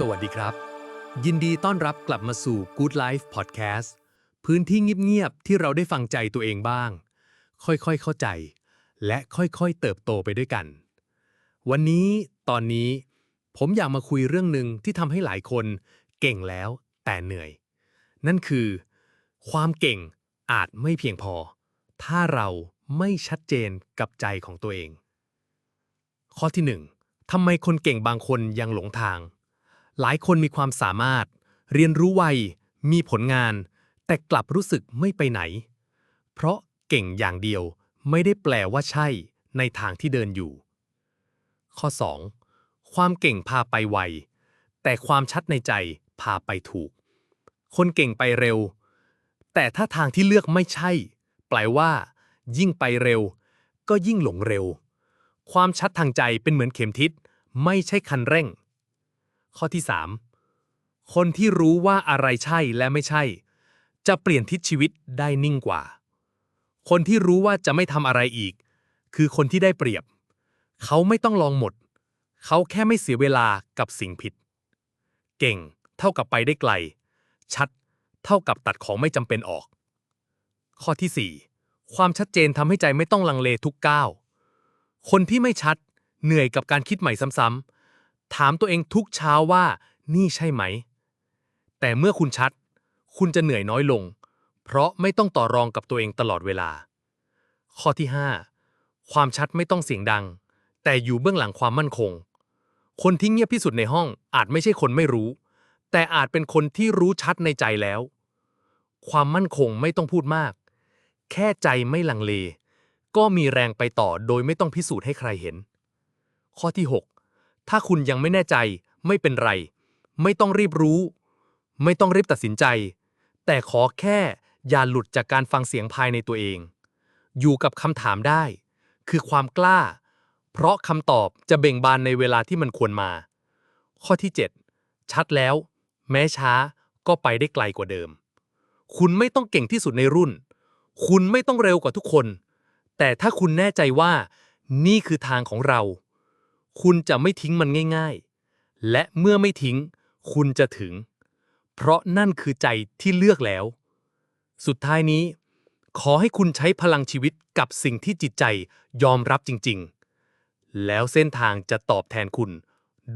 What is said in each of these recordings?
สวัสดีครับ ยินดีต้อนรับกลับมาสู่ Good Life Podcast พื้นที่เงียบๆที่เราได้ฟังใจตัวเองบ้าง ค่อยๆเข้าใจ และค่อยๆเติบโตไปด้วยกัน วันนี้ตอนนี้ ผมอยากมาคุยเรื่องหนึ่งที่ทำให้หลายคนเก่งแล้วแต่เหนื่อย นั่นคือ ความเก่งอาจไม่เพียงพอ ถ้าเราไม่ชัดเจนกับใจของตัวเอง ข้อที่หนึ่งทำไมคนเก่งบางคนยังหลงทาง หลายคนมีความสามารถ เรียนรู้ไว มีผลงาน แต่กลับรู้สึกไม่ไปไหน เพราะเก่งอย่างเดียวไม่ได้แปลว่าใช่ในทางที่เดินอยู่ ข้อ 2. ความเก่งพาไปไว แต่ความชัดในใจพาไปถูก คนเก่งไปเร็ว แต่ถ้าทางที่เลือกไม่ใช่ แปลว่า ยิ่งไปเร็ว ก็ยิ่งหลงเร็ว ความชัดทางใจเป็นเหมือนเข็มทิศไม่ใช่คันเร่ง ข้อที่ 3. คนที่รู้ว่าอะไรใช่และไม่ใช่ จะเปลี่ยนทิศชีวิตได้นิ่งกว่า คนที่รู้ว่าจะไม่ทำอะไรอีก คือคนที่ได้เปรียบ เขาไม่ต้องลองหมด เขาแค่ไม่เสียเวลากับสิ่งผิด เก่งเท่ากับไปได้ไกล ชัดเท่ากับตัดของไม่จำเป็นออก ข้อที่ 4. ความชัดเจนทำให้ใจไม่ต้องลังเลทุกก้าว คนที่ไม่ชัด เหนื่อยกับการคิดใหม่ซ้ำๆ ถามตัวเองทุกเช้าว่านี่ใช่ไหม แต่เมื่อคุณชัด คุณจะเหนื่อยน้อยลง เพราะไม่ต้องต่อรองกับตัวเองตลอดเวลา ข้อที่ 5 ความชัดไม่ต้องเสียงดัง แต่อยู่เบื้องหลังความมั่นคง คนที่เงียบที่สุดในห้องอาจไม่ใช่คนไม่รู้ แต่อาจเป็นคนที่รู้ชัดในใจแล้ว ความมั่นคงไม่ต้องพูดมาก แค่ใจไม่ลังเล ก็มีแรงไปต่อโดยไม่ต้องพิสูจน์ให้ใครเห็น ข้อที่ 6 ถ้าคุณยังไม่แน่ใจ ไม่เป็นไร ไม่ต้องรีบรู้ ไม่ต้องรีบตัดสินใจ แต่ขอแค่อย่าหลุดจากการฟังเสียงภายในตัวเอง อยู่กับคำถามได้ คือความกล้า เพราะคำตอบจะเบ่งบานในเวลาที่มันควรมา ข้อที่ 7 ชัดแล้ว แม้ช้าก็ไปได้ไกลกว่าเดิม คุณไม่ต้องเก่งที่สุดในรุ่น คุณไม่ต้องเร็วกว่าทุกคน แต่ถ้าคุณแน่ใจว่า นี่คือทางของเรา คุณจะไม่ทิ้งมันง่ายๆ และเมื่อไม่ทิ้ง คุณจะถึง เพราะนั่นคือใจที่เลือกแล้ว สุดท้ายนี้ ขอให้คุณใช้พลังชีวิตกับสิ่งที่จิตใจยอมรับจริงๆ แล้วเส้นทางจะตอบแทนคุณ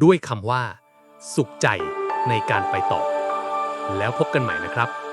ด้วยคำว่า สุขใจในการไปต่อ แล้วพบกันใหม่นะครับ